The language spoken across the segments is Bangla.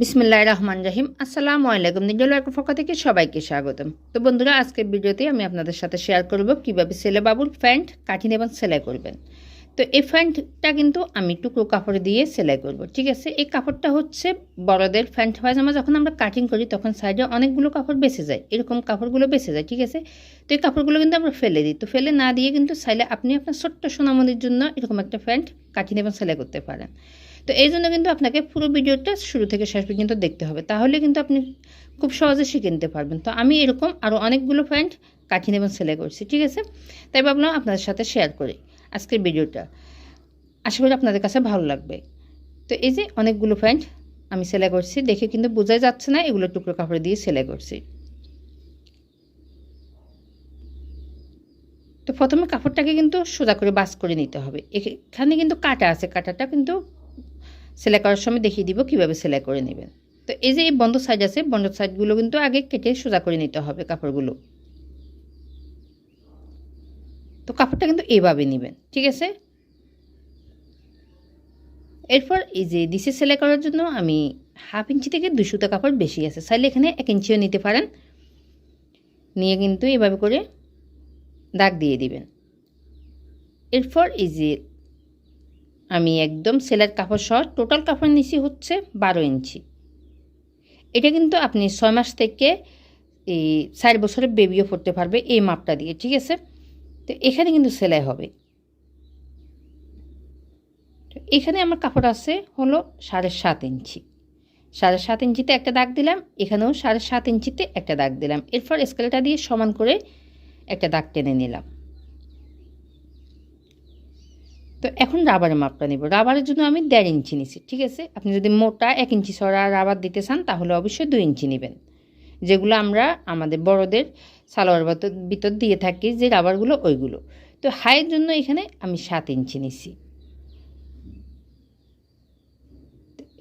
বিসমিল্লাহ রহমান রাহিম। আসসালামু আলাইকুম। নিজল একটা পক্ষ থেকে সবাইকে স্বাগতম। তো বন্ধুরা, আজকের ভিডিওতে আমি আপনাদের সাথে শেয়ার করব কীভাবে ছেলে বাবুর প্যান্ট কাটিং এবং সেলাই করবেন। তো এই প্যান্টটা কিন্তু আমি টুকরো কাপড় দিয়ে সেলাই করব, ঠিক আছে? এই কাপড়টা হচ্ছে বড়দের প্যান্ট পায়জামা। যখন আমরা কাটিং করি, তখন সাইডে অনেকগুলো কাপড় বেঁচে যায়। এরকম কাপড়গুলো বেঁচে যায়, ঠিক আছে? তো এই কাপড়গুলো কিন্তু আমরা ফেলে দিই। তো ফেলে না দিয়ে কিন্তু সাইলে আপনি আপনার ছোট্ট সোনামনির জন্য এরকম একটা প্যান্ট কাটিং এবং সেলাই করতে পারেন। তো এই জন্য কিন্তু আপনাকে পুরো ভিডিওটা শুরু থেকে শেষ পর্যন্ত দেখতে হবে। তাহলে কিন্তু আপনি খুব সহজে শিখে নিতে পারবেন। তো আমি এরকম আরও অনেকগুলো প্যান্ট কাঠিন এবং সেলাই করছি, ঠিক আছে? তাই ভাবলাম আপনাদের সাথে শেয়ার করি আজকের ভিডিওটা। আশা করি আপনাদের কাছে ভালো লাগবে। তো এই যে অনেকগুলো প্যান্ট আমি সেলাই করছি, দেখে কিন্তু বোঝাই যাচ্ছে না, এগুলো টুকরো কাপড় দিয়ে সেলাই করছি। তো প্রথমে কাপড়টাকে কিন্তু সোজা করে বাস করে নিতে হবে। এখানে কিন্তু কাটা আছে, কাটাটা কিন্তু সেলাই করার সময় দেখিয়ে দিব কীভাবে সেলাই করে নেবেন। তো এই যে এই বন্ধ সাইজ আছে, বন্ধ সাইজগুলো কিন্তু আগে কেটে সোজা করে নিতে হবে কাপড়গুলো। তো কাপড়টা কিন্তু এইভাবে নেবেন, ঠিক আছে? এরপর এই যে দিশে সেলাই করার জন্য আমি হাফ ইঞ্চি থেকে দুশোটা কাপড় বেশি আছে। চাইলে এখানে এক ইঞ্চিও নিতে পারেন। নিয়ে কিন্তু এভাবে করে দাগ দিয়ে দিবেন। এরপর এই যে আমি একদম সেলার কাপড় সহ টোটাল কাপড় নিছি হচ্ছে বারো ইঞ্চি। এটা কিন্তু আপনি ছয় মাস থেকে এই চার বছরের বেবিও পড়তে পারবে এই মাপটা দিয়ে, ঠিক আছে? তো এখানে কিন্তু সেলাই হবে। এখানে আমার কাপড় আছে হলো সাড়ে সাত ইঞ্চি। সাড়ে সাত ইঞ্চিতে একটা দাগ দিলাম, এখানেও সাড়ে সাত ইঞ্চিতে একটা দাগ দিলাম। এরপর স্কেলটা দিয়ে সমান করে একটা দাগ টেনে নিলাম। তো এখন রাবারের মাপটা নেব। রাবারের জন্য আমি দেড় ইঞ্চি নিছি, ঠিক আছে? আপনি যদি মোটা এক ইঞ্চি সরা রাবার দিতে চান, তাহলে অবশ্যই দুই ইঞ্চি নেবেন। যেগুলো আমরা আমাদের বড়দের সালোয়ার ভিতর দিয়ে থাকি যে রাবারগুলো, ওইগুলো। তো হাইয়ের জন্য এখানে আমি সাত ইঞ্চি নিছি।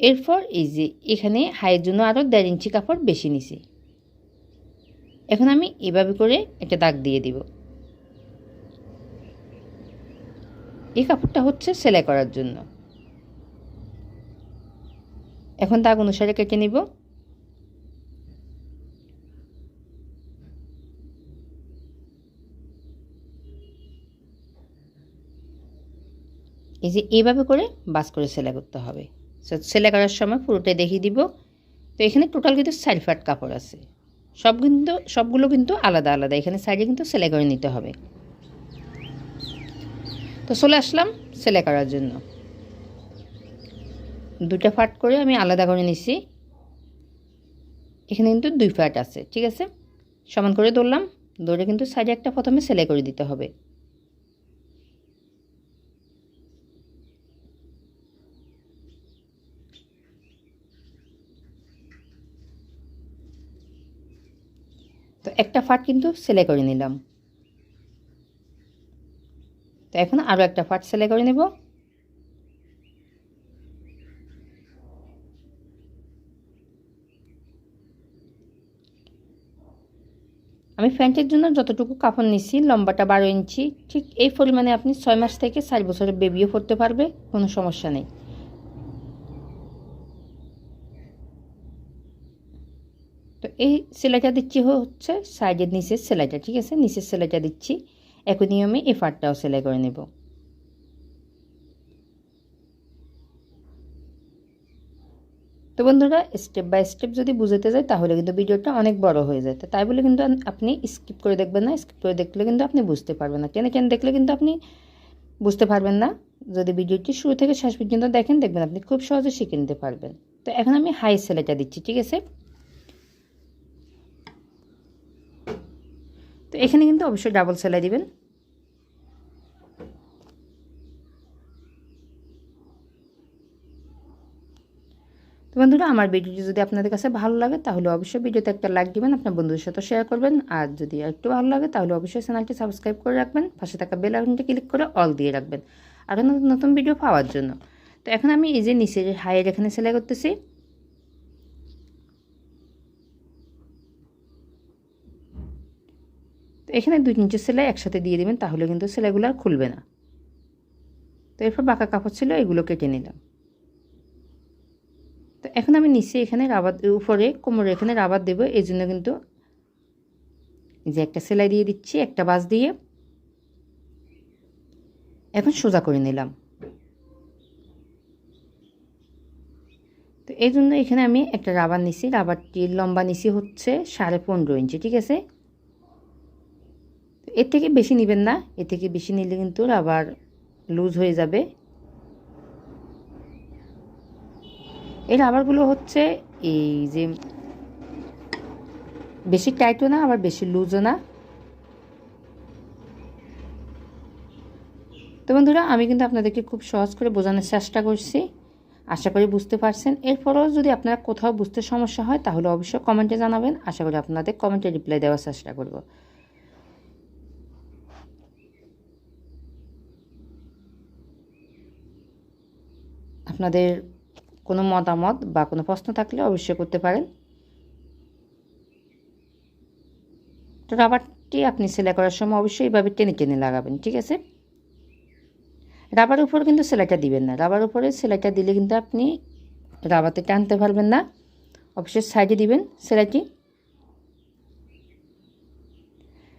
এরপর এই যে এখানে হাইয়ের জন্য আরও দেড় ইঞ্চি কাপড় বেশি নিছি। এখন আমি এভাবে করে একটা দাগ দিয়ে দিব এই কাপড়টা হচ্ছে সেলাই করার জন্য। এখন দাগ অনুসারে কেটে নিব। এই যে এইভাবে করে বাস করে সেলাই করতে হবে। সেলাই করার সময় পুরোটাই দেখিয়ে দিব। তো এখানে টোটাল কিন্তু চার ফাট কাপড় আছে। সব কিন্তু, সবগুলো কিন্তু আলাদা আলাদা। এখানে সাইডে কিন্তু সেলাই করে নিতে হবে। তো চলে আসলাম সেলাই করার জন্য। দুটা ফাট করে আমি আলাদা করে নিছি। এখানে কিন্তু দুই ফাট আছে, ঠিক আছে? সমান করে ধরলাম, ধরে কিন্তু সাইডে একটা প্রথমে সেলাই করে দিতে হবে। তো একটা ফাট কিন্তু সেলাই করে নিলাম। এখন আরও একটা ফাট সেলাই করে নেব। আমি ফ্যান্টের জন্য যতটুকু কাপড় নিচ্ছি লম্বাটা বারো ইঞ্চি, ঠিক এই পরিমাণে আপনি ছয় মাস থেকে চার বছরের বেবিও পড়তে পারবে, কোনো সমস্যা নেই। তো এই সেলাইটা দিচ্ছি হচ্ছে সাইডের নিচের সেলাইটা, ঠিক আছে? নিচের সেলাইটা দিচ্ছি। একই নিয়মে এই ফাটটাও সেলাই করে নেব। তো বন্ধুরা স্টেপ বাই স্টেপ যদি বুঝতে যায় তাহলে কিন্তু ভিডিওটা অনেক বড় হয়ে যায়। তাই বলে কিন্তু আপনি স্কিপ করে দেখবেন না স্কিপ করে দেখলে কিন্তু আপনি বুঝতে পারবেন না। টেনে টেনে দেখলে কিন্তু আপনি বুঝতে পারবেন না। যদি ভিডিওটি শুরু থেকে শেষ পর্যন্ত দেখেন, দেখবেন আপনি খুব সহজে শিখে নিতে পারবেন। তো এখন আমি হাই সেলাইটা দিচ্ছি, ঠিক আছে? তো এখানে কিন্তু অবশ্যই ডাবল সেলাই দিবেন। বন্ধুরা, আমার ভিডিওটি যদি আপনাদের কাছে ভালো লাগে, তাহলে অবশ্যই ভিডিওতে একটা লাইক দিবেন, আপনার বন্ধুদের সাথে শেয়ার করবেন। আর যদি একটু ভালো লাগে, তাহলে অবশ্যই চ্যানেলটি সাবস্ক্রাইব করে রাখবেন, পাশে থাকা বেল আইকনটি ক্লিক করে অল দিয়ে রাখবেন। আরও নতুন ভিডিও পাওয়ার জন্য। তো এখন আমি এই যে নিচের হাইয়ের এখানে সেলাই করতেছি। তো এখানে দুই ইঞ্চি সেলাই একসাথে দিয়ে দেবেন, তাহলে কিন্তু সেলাইগুলো আর খুলবে না। তো এরপর বাঁকা কাপড় ছিল, এগুলো কেটে নিলাম। এখন আমি নিচে এখানে রাবার, উপরে কোমরে এখানে রাবার দেবো, এই জন্য কিন্তু যে একটা সেলাই দিয়ে দিচ্ছি, একটা বাস দিয়ে। এখন সোজা করে নিলাম। তো এই জন্য এখানে আমি একটা রাবার নিছি রাবারটির লম্বা নিছি হচ্ছে সাড়ে পনেরো ইঞ্চি, ঠিক আছে? এর থেকে বেশি নেবেন না, এর থেকে বেশি নিলে কিন্তু রাবার লুজ হয়ে যাবে। এই রাবারগুলো হচ্ছে এই যে বেশি টাইটও না, আবার বেশি লুজও না। তো বন্ধুরা, আমি কিন্তু আপনাদেরকে খুব সহজ করে বোঝানোর চেষ্টা করছি। আশা করি বুঝতে পারছেন। এরপরেও যদি আপনারা কোথাও বুঝতে সমস্যা হয়, তাহলে অবশ্যই কমেন্টে জানাবেন। আশা করি আপনাদের কমেন্টে রিপ্লাই দেওয়ার চেষ্টা করব। আপনাদের কোনো মতামত বা কোনো প্রশ্ন থাকলে অবশ্যই করতে পারেন। তো রাবারটি আপনি সেলাই করার সময় অবশ্যই এইভাবে টেনে টেনে লাগাবেন, ঠিক আছে? রাবার উপর কিন্তু সেলাইটা দিবেন না। রাবার উপরে সেলাইটা দিলে কিন্তু আপনি রাবাতে টানতে পারবেন না। অবশ্যই সাইডে দিবেন সেলাইটি।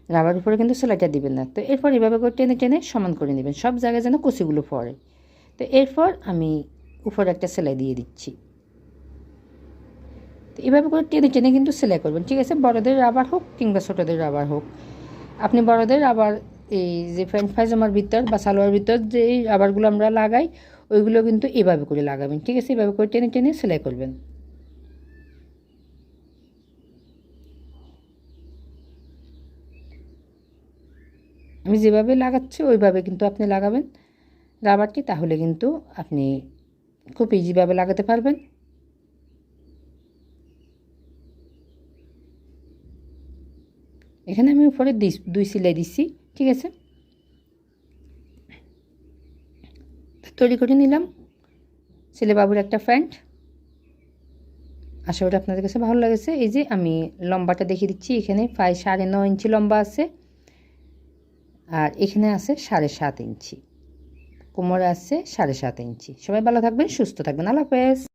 রাবার উপরে কিন্তু সেলাইটা দিবেন না। তো এরপর এভাবে করে টেনে টেনে সমান করে নেবেন। সব জায়গায় যেন কুচিগুলো পড়ে। তো এরপর আমি উপরে একটা সেলাই দিয়ে দিচ্ছি। তো এভাবে করে টেনে টেনে কিন্তু সেলাই করবেন। ঠিক আছে, বড়দের রাবার হোক কিংবা ছোটোদের রাবার হোক। আপনি বড়দের রাবার, এই যে প্যান্ট পায়জামার ভিতর বা সালোয়ার ভিতর যে রাবারগুলো আমরা লাগাই, ওইগুলো কিন্তু এভাবে করে লাগাবেন। ঠিক আছে, এভাবে করে টেনে টেনে সেলাই করবেন। আমি যেভাবে লাগাচ্ছি, ওইভাবে কিন্তু আপনি লাগাবেন। রাবারটি তাহলে কিন্তু আপনি খুব ইজিভাবে লাগাতে পারবেন। এখানে আমি উপরে দুই সিলাই দিচ্ছি, ঠিক আছে? তৈরি করে নিলাম। বাবুর একটা প্যান্ট। আশা করি আপনাদের কাছে ভালো লেগেছে। এই যে আমি লম্বাটা দেখিয়ে দিচ্ছি, এখানে প্রায় সাড়ে ন ইঞ্চি লম্বা আছে। আর এখানে আছে সাড়ে সাত ইঞ্চি। কোমরে আছে সাড়ে সাত ইঞ্চি। সবাই ভালো থাকবেন সুস্থ থাকবেন। আল্লাহ হাফেজ।